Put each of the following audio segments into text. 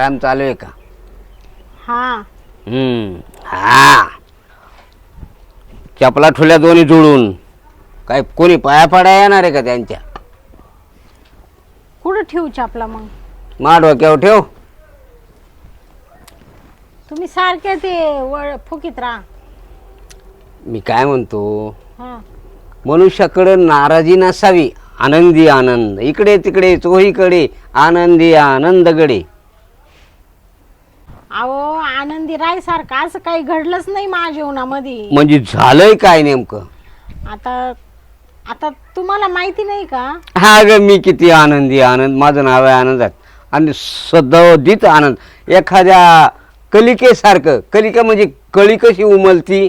आराम चालू आहे का? हा. हम्म. हा. चपला ठुल्या दोन्ही जुळून. काय कोणी पाया पाड्या येणार आहे का त्यांच्या? कुठं ठेवू चापला मग? मा डोक्यावर ठेव. तुम्ही सारखे ते वळ फुकीत राहा. मी काय म्हणतो? हा. मनुष्याकडे नाराजी नसावी. आनंदी आनंद. इकडे तिकडे चोहीकडे आनंदी आनंदगडे. अहो आनंदी राय सारखं असं काही घडलंच नाही माझ्या जीवनामध्ये. म्हणजे झालंय काय नेमकं? आता आता तुम्हाला माहिती नाही का? हा ग मी किती आनंदी आनंद माझं नाव आहे आनंदात आणि सदोदित आनंद. एखाद्या कलिकेसारखं कलिका म्हणजे कळी कशी उमलती?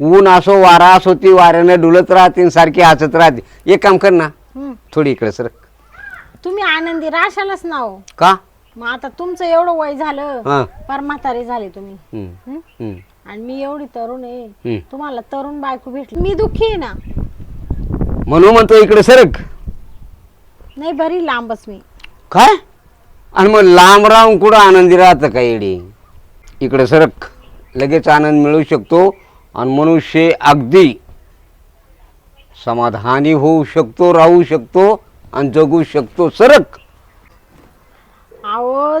ऊन असो वारा असो ती वाऱ्याने डुलत राहते आणि सारखी हसत राहते. एक काम कर ना हं. थोडी इकडे सर तुम्ही आनंदी राशालच ना हो. का? मग आता तुमचं एवढं वय झालं हां. फार म्हातारे झाले तुम्ही. हम्म, हं? हम्म, आणि मी एवढी तरुण आहे हम्म. तुम्हाला तरुण बायको भेटली. मी दुःखी आहे ना. म्हणून म्हणतो इकडे सरक. नाही बरी लांबच मी. काय? आणि मग लांब राहून कुठं आनंदी राहतं का येडी? इकडे सरक. लगेच आनंद मिळू शकतो आणि मनुष्य अगदी समाधानी होऊ शकतो राहू शकतो आणि जगू शकतो. सरक. अहो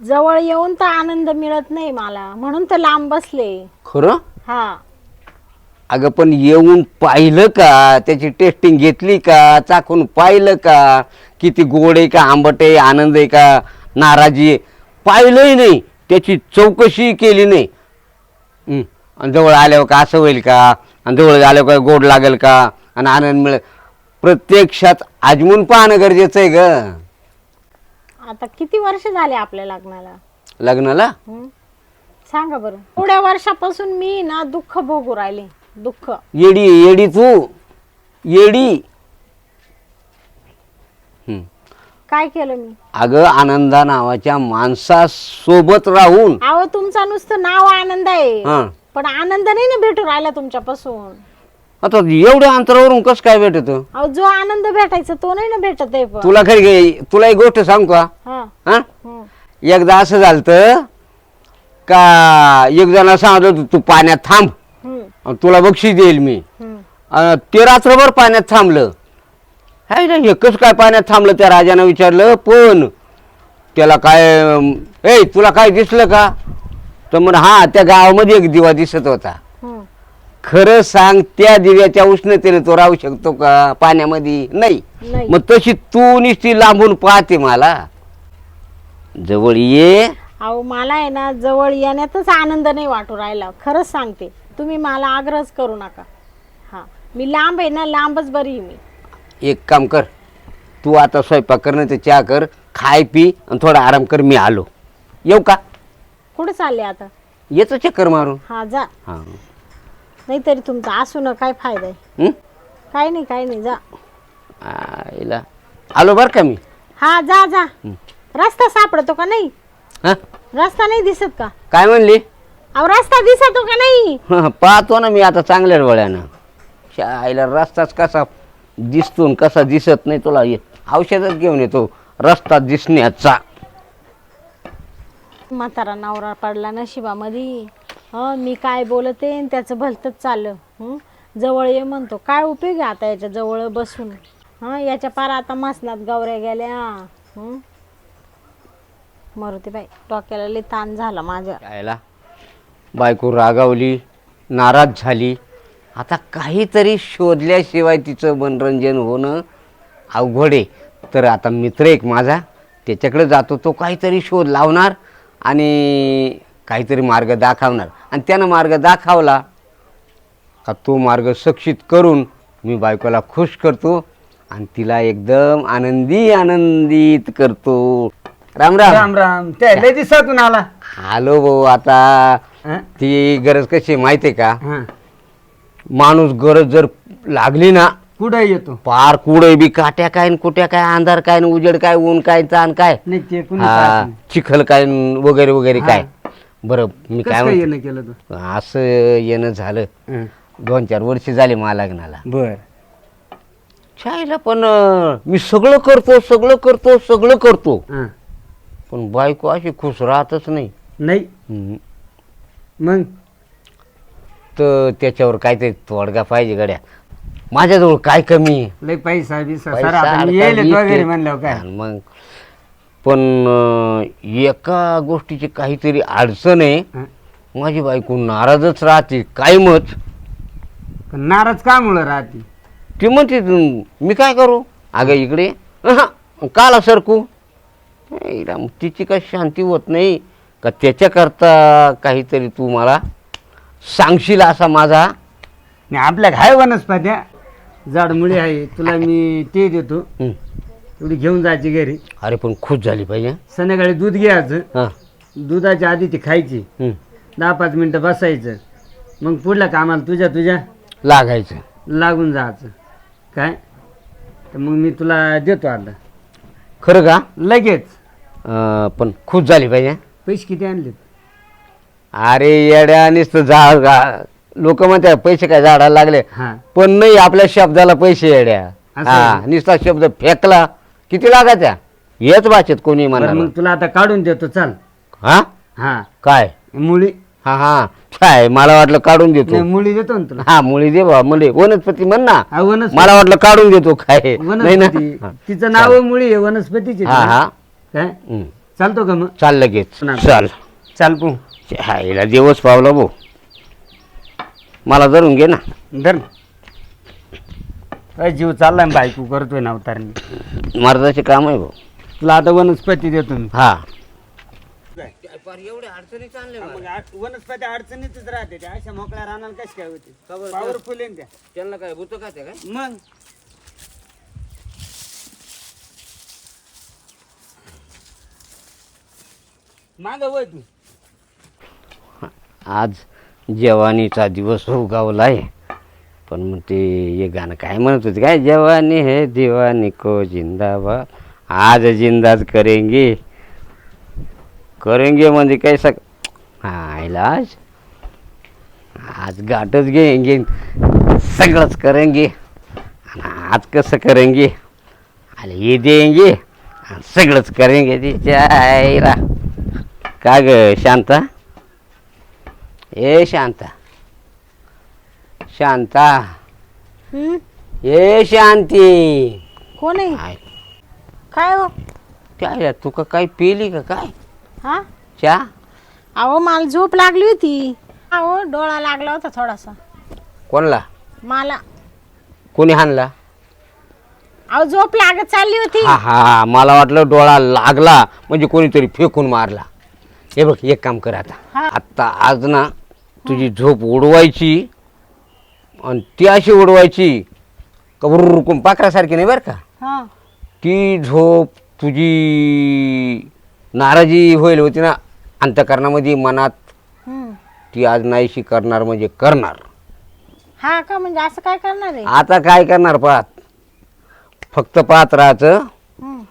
जवळ येऊन तर आनंद मिळत नाही मला. म्हणून तर लांब बसले. खरं? हा. अगं पण येऊन पाहिलं का? त्याची टेस्टिंग घेतली का? चाखून पाहिलं का? किती गोड आहे का? आंबट आहे? आनंद आहे का? नाराजी आहे? पाहिलंही नाही. त्याची चौकशी केली नाही. हं. आणि जवळ आल्यावर का असं होईल का? आणि जवळ आल्यावर का गोड लागेल का? आणि आनंद मिळेल. प्रत्यक्षात आजमून पाहणं गरजेचं आहे ग. आता किती वर्ष झाले आपल्या लग्नाला? लग्नाला? हं? सांगा बरं. थोड्या वर्षापासून मी ना दुःख भोगू राहिले. दुःख. येडी येडी तू येडी. हं. काय केलं मी? अगं आनंदा नावाच्या माणसासोबत राहून. अहो तुमचा नुसतं नाव आनंद आहे. हा. पण आनंद नाही ना भेटू राहिला तुमच्यापासून. आता एवढ्या अंतरावरून कसं काय भेटत? अहो जो आनंद भेटायचा तो नाही ना भेटत आहे पण. तुला खरी घे तुला एक गोष्ट सांगू का हा. हा. एकदा असं झालं का एक जणा सांगितलं होतं, तू पाण्यात थांब. आणि तुला बक्षीस देईल मी. ते रात्रभर पाण्यात थांबलं. हाय ना हे कसं काय पाण्यात थांबलं त्या राजानं विचारलं पण त्याला काय अं, ए तुला काय दिसलं का? तर म्हण हा त्या गावामध्ये एक दिवा दिसत होता. खरं सांग त्या दिव्याच्या उष्णतेने तो राहू शकतो का? पाण्यामध्ये? नाही. नाही. मग तशी तू नुसती लांबून पाहते मला. जवळ ये. अहो मला आहे ना जवळ येण्यातच आनंद नाही वाटू राहिला. खरंच सांगते. तुम्ही मला आग्रहच करू नका. हा. मी लांब आहे ना लांबच बरी आहे मी. एक काम कर. तू आता स्वयंपाक कर नाही तर चहा कर खाय पी आणि थोडा आराम कर मी आलो. येऊ का? कुठे चालले आता? येतो चक्कर मारून. हा जा. हां. नाहीतरी तुमचा असून काय फायदा आहे? हं? काही नाही काही नाही जा. आईला आलो बरं का मी? हा जा जा. रस्ता सापडतो का नाही? हां? रस्ता नाही दिसत का? काय म्हणली? अहो रस्ता दिसतो का नाही? हं, पाहतो ना मी आता चांगल्या डोळ्यानं. च्या आईला रस्ताच कसा दिसतो कसा दिसत नाही तुला? औषधच घेऊन येतो रस्ता दिसण्याचा. म्हातारा नवरा पडला नशिबामध्ये. हं मी काय बोलते आणि त्याचं भलतंच चाललं. हं? जवळ ये म्हणतो. काय उपयोग आहे आता याच्या जवळ बसून? हां याच्या पार आता मसनात गवऱ्या गेल्या. हं? मरुते बाई डोक्याला लई ताण झाला माझ्या. आईला बायको रागावली नाराज झाली. आता काहीतरी शोधल्याशिवाय तिचं मनोरंजन होणं अवघड आहे. तर आता मित्र एक माझा त्याच्याकडे जातो तो काहीतरी शोध लावणार आणि काहीतरी मार्ग दाखवणार. आणि त्यानं मार्ग दाखवला का तो मार्ग सक्षित करून मी बायकोला खुश करतो आणि तिला एकदम आनंदी आनंदित करतो. राम राम. राम राम. ते लय दिवसातून आला. आलो भाऊ आता. हं? ती गरज कशी आहे माहिती आहे का? हं. माणूस गरज जर लागली ना कुठं येतो? पार कुठे बी काट्या काय न कुट्या काय अंधार काय न उजेड काय ऊन काय ताण काय? नाही ते कुणी हा, पाहत नाही. चिखल काय न वगैरे वगैरे काय? बरं मी कसं काय म्हणतो? येणं केलं तू? असं येणं झालं. दोन चार वर्ष झाले मला लग्नाला. बर. छायला पण अं, मी सगळं करतो सगळं करतो सगळं करतो. हं. पण बायको अशी खुश राहतच नाही. नाही? हम्म. मग? तर त्याच्यावर काहीतरी तोडगा पाहिजे गड्या. माझ्याजवळ काय कमी? आहे लय पैसा बिसा पैसा सर आता मी अडका येईल वीस वगैरे ते- म्हणलं काय? आणि मग पण एका गोष्टीची काहीतरी अडचण आहे. माझी बायको नाराजच राहते कायमच. नाराज का मुळे राहते? ती म्हणते "तू- मी काय करू? अगं इकडे काला सरकू. तिची काय शांती होत नाही. का त्याच्याकरता काहीतरी तू मला सांगशील असा माझा? नाही आपल्या हाय वनस्पत्या झाड मुळी आहे तुला मी ते देतो. तेवढी घेऊन जायची घरी. अरे पण खुश झाली पाहिजे. संध्याकाळी दूध घ्यायचं. हां. दुधाच्या आधी ती खायची. हं. दहा पाच मिनटं बसायचं. मग पुढल्या कामाला तुझ्या तुझ्या लागायचं. लागून जायचं. काय? तर मग मी तुला देतो आता. खरं का? लगेच. अं, पण खुश झाली पाहिजे. पैसे किती आणले अरे येड्या नुसतं झाड लोक म्हणतात पैसे काय झाडाला लागले. हा. पण नाही आपल्या शब्दाला पैसे येड्या. असं हा. नुसता शब्द फेकला. किती लागायच्या? हेच भाषेत कोणी बरं म्हणा मग तुला आता काढून देतो चाल. हा? हा. काय? मुळी. हा हा. काय मला वाटलं काढून देतो. नाही, मुळी देतो ना तुला. हा मुळी दे बा मुली वनस्पती म्हण ना. हा, वनस्पती. मला वाटलं काढून देतो काय? नाही ना? वनस्पती. हा. तिचं नाव मुळी आहे वनस्पतीची हा हा. काय? हं. चालतो का मग? चाल लगेच. ना. चाल. चाल पू. हायला दिवस पावला भाऊ. मला धरून घे ना. धर. काय जीव चाललाय बायको करतोय ना अवतारणी. मर्दाचे काम आहे भाऊ. तुला आता वनस्पती देतो मी. हा. वनस्पती अडचणीतच राहते त्या. अशा मोकळ्या रानाला कशी काय होते? पॉवरफुल आहे ना त्या. त्यांना काय बुत का काय? मग? माग वय तू. आज जवानीचा दिवस उगावलाय. पण मग ते हे गाणं काय म्हणत होते? काय जवानी हे दिवानी को जिंदाबाद आज जिंदाज करेंगे. करेंगे म्हणजे काय सक हा आज आज गाठच घेंगे. सगळंच करेंगे. आणि आज कसं करेंगे? आले हे देंगे. आणि सगळंच करेंगे तिच्या का ग शांता? ए शांता. शांता. हं? शांती. कोण आहे? काय? काय हो? काय रे, तू का काही पेली का काय? हा? चहा अहो मला झोप लागली होती. अहो डोळा लागला होता थोडासा. कोणला? मला. कोणी हाणला? अहो झोप लागत चालली होती. हा हा मला वाटलं डोळा लागला म्हणजे कोणीतरी फेकून मारला. हे बघ एक काम कर आता. हा. आता आज ना तुझी झोप उडवायची आणि ती अशी उडवायची का रुकून पाखरासारखी नाही बरं का? हा. ती झोप तुझी नाराजी होईल होती ना अंतकरणामध्ये मनात. ती आज नाहीशी करणार म्हणजे करणार. हा का म्हणजे असं काय करणार आहे? आता काय करणार पाहत? फक्त पाहत राहायचं हं.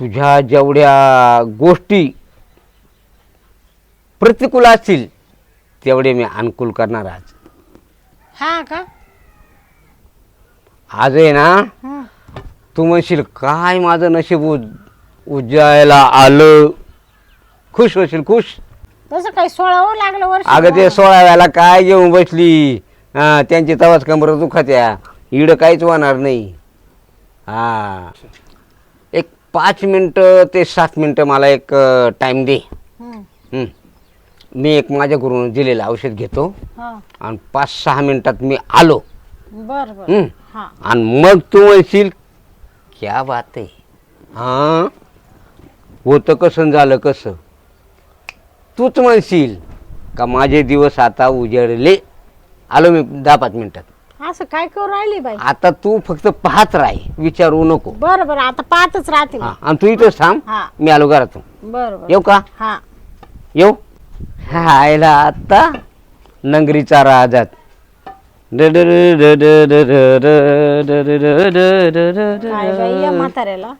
तुझ्या जेवढ्या गोष्टी प्रतिकूल असतील तेवढे मी अनुकूल करणार आज. हा का? आज आहे ना हं. तू म्हणशील काय माझं नशीब उज उज्जायला आलं. खुश होशील खुश. तसं काही सोळावं लागलं वर्ष अगं ते सोळाव्याला काय घेऊन बसली? हा त्यांची तवाच कमर दुखात्या इडं काहीच होणार नाही. हा. एक पाच मिनटं ते सात मिनटं मला एक टाईम दे. हं. हं. मी एक माझ्याकडून दिलेलं औषध घेतो. हा. आणि पाच सहा मिनिटात मी आलो. बर बर. हं. हा. आणि मग तू म्हणशील क्या बात आहे. हां? होतं कसं आणि झालं कसं? तूच म्हणशील का माझे दिवस आता उजळले आलो मी दहा पाच मिनिटात. असं काय करू राहिली बाई? आता तू फक्त पाहत राह विचारू नको. बर बर. आता पाहतच राहते मी. हा. आणि तू इथंच थांब. हा. मी आलो घरातून. बर बर. येऊ का? हा. येऊ? हायला आता नंगरीचा राजात काय बाई या म्हाताऱ्याला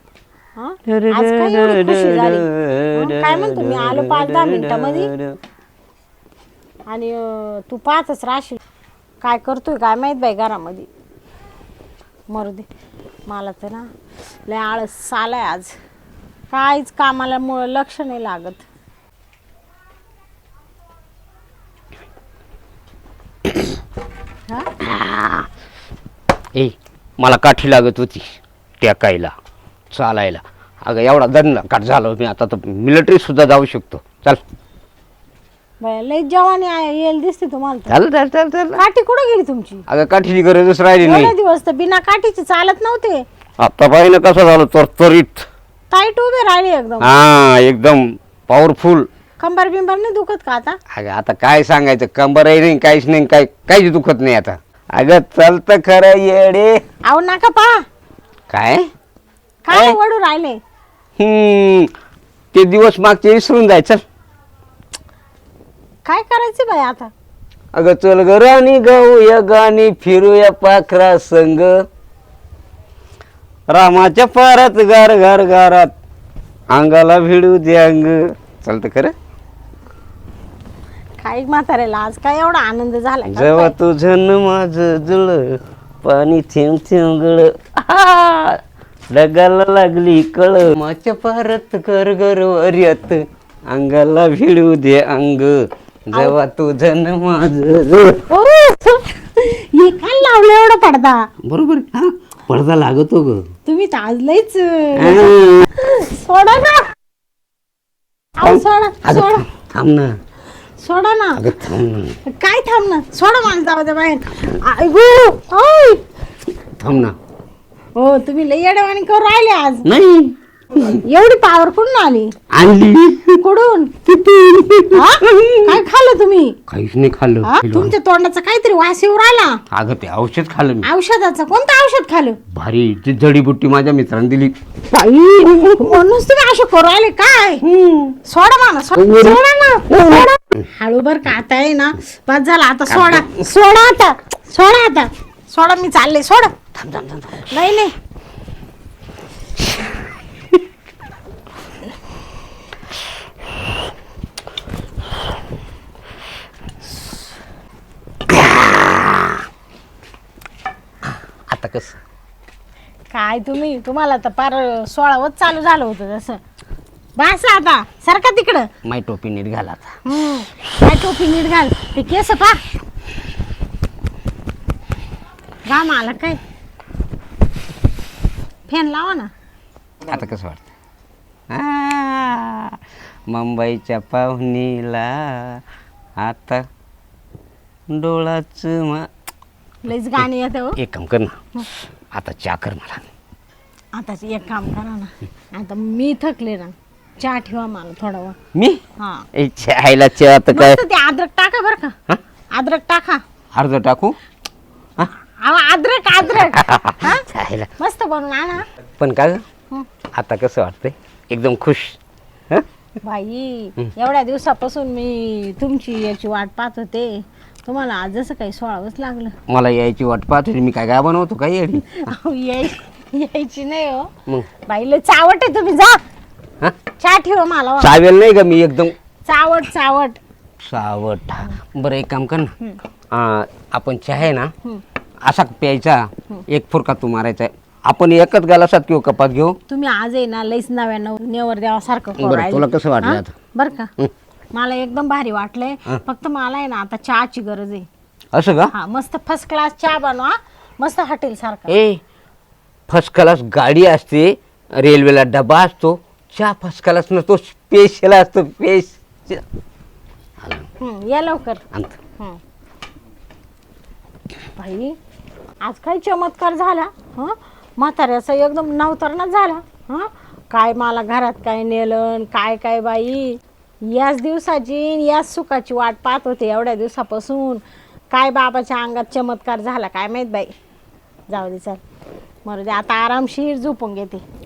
हा? आज काय एवढी खुशी झाली हं? काय म्हणतो मी आलो पाच दहा मिनिटामध्ये आणि अं, तू पाहतच राहशील काय करतोय काय माहीत बाई घरामध्ये मरू दे मला तर ना लय आळस आलाय आज काहीच कामाला मुळे लक्ष नाही लागत ए मला काठी लागत होती टेकायला चालायला. अगं एवढा दंड काट झालो मी. आता तर मिलिटरी सुद्धा जाऊ शकतो. चल. लई जवानी आहे येईल दिसते तुम्हाला तर. चाल चल चल चल. काठी कुठे गेली तुमची? अगं काठीची गरजच राहिली एवढे नाही दिवस तर बिना काठीचे चालत नव्हते. आता पाहिलं कसं झालं तरतरीत. टाईट उभे राहिले एकदम. हा एकदम पॉवरफुल कंबर बिंबर नाही दुखत का आता? अगं आता काय सांगायचं? कंबरही नाही काहीच नाही काय काहीच दुखत नाही आता. अगं चलत खरं येडे. अहो नका पा. काय? काय वडू राहिले? हम्म ते दिवस मागचे विसरून जायचं काय करायचे बाई आता? अगं चल ग राणी गाऊया गाणी फिरूया पाखरा संग. रामाच्या पारात गार गार गारात. अंगाला भिडू दे अंग. चालतं खरं. काय म्हाताऱ्याला? आज काय एवढा आनंद झाला का? जेव्हा काय? तुझं माझं जुळ पाणी थेंब थेंब गळ! डगाला लागली कळ. माच्या पारात कर गर वऱ्यात अंगाला भिडू दे अंग. जेव्हा तुझं माझं जुळ. हे काय लावलं एवढा पडदा? बरोबर हा पडदा लागतो ग. तुम्ही तर आज लईच सोडा ना. अहो, सोडा अगं सोडा. थांब ना. सोडा ना. अगं थांब. ना काय थांब ना? सोडा मला जाऊ द्या बाहेर ओय. थांब ना. हो तुम्ही लई येडेवाणी करू राहिले आज. नाही. एवढी पावर कुठून आली. आणली. कुठून? हा? तुम्ही काहीच नाही खाल्लं. हा? तुमच्या तोंडाचा काहीतरी वास येऊ राहिला? अगं ते औषध खाल्लं मी. औषधाचं? कोणतं औषध खाल्लं? भारी ती जडीबुट्टी माझ्या मित्राने दिली. म्हणूनच तुम्ही असे करू राहिले काय? सोडा मला सोडा ना सोडा. हळू बर का आता आहे ना. बस झाला आता सोडा. सोडा आता. सोडा आता. सोडा मी चालले सोडा. नाही नाही. कस काय तुम्ही? तुम्हाला तर पार सोळावच चालू झालं होतं जसं. बस आता सारखा तिकडं? माय टोपी नीट घाल आता. हम्म. काय टोपी नीट घाल. ते केस पा. घाम आला काय? फॅन लावा ना. आता कसं वाटतं? आ, मुंबईच्या पाहुणीला आता डोळाच मा लईच गाणी येते हो. एक काम कर ना. आता चहा कर मला. आता एक काम करा ना. आता मी थकले ना. चहा ठेवा मला थोडा वेळ. मी? हा. ए, चहायला चहा तर काय? मस्त ते अद्रक टाका बरं का. अद्रक टाका. अर्ध टाकू? हा? अहो, अद्रक अद्रक. हा? चहायला मस्त बनवून आणा. पण का ग? हं. आता कसं वाटतंय? एकदम खुश. हं? बाई एवढ्या दिवसापासून मी तुमची याची वाट पाहत होते. तुम्हाला आज जसं काही सोळावंच लागलं. मला यायची वाट पाहत होती मी काय काय बनवतो काय येडी? अहो, याय- यायची नाही हो. मग? बाईला चावट आहे तुम्ही जा. हा? चहा ठेवा मला. वा. चावेल नाही का मी एकदम? चावट चावट. सावट बरं एक काम कर ना. आ, आपण चहा आहे ना असा प्यायचा एक फुरका तू मारायचा आपण एकच गालासात किंवा कपात घेऊ? तुम्ही आज आहे ना लईच नव्यानं नेवर देवासारखं करू बरं. तुला कसं वाटलं? आता? बरं का? मला एकदम भारी वाटलंय. फक्त मला आहे ना आता चहाची गरज आहे. असं का? हा मस्त फर्स्ट क्लास चहा बनवा. मस्त हॉटेल सारखा. ए फर्स्ट क्लास गाडी असते रेल्वेला डबा असतो चहा फर्स्ट क्लास नसतो स्पेशल असतो स्पेश हं, या लवकर. बाई आज काय चमत्कार झाला? हं? म्हाताऱ्याचा एकदम नवतरणच झाला. हं? काय मला घरात काय नेलं काय काय बाई? याच दिवसाची याच सुखाची वाट पाहत होते एवढ्या दिवसापासून. काय बाबाच्या अंगात चमत्कार झाला काय माहीत बाई? जाऊ दे चल. मरू दे आता आरामशीर झोपून घेते.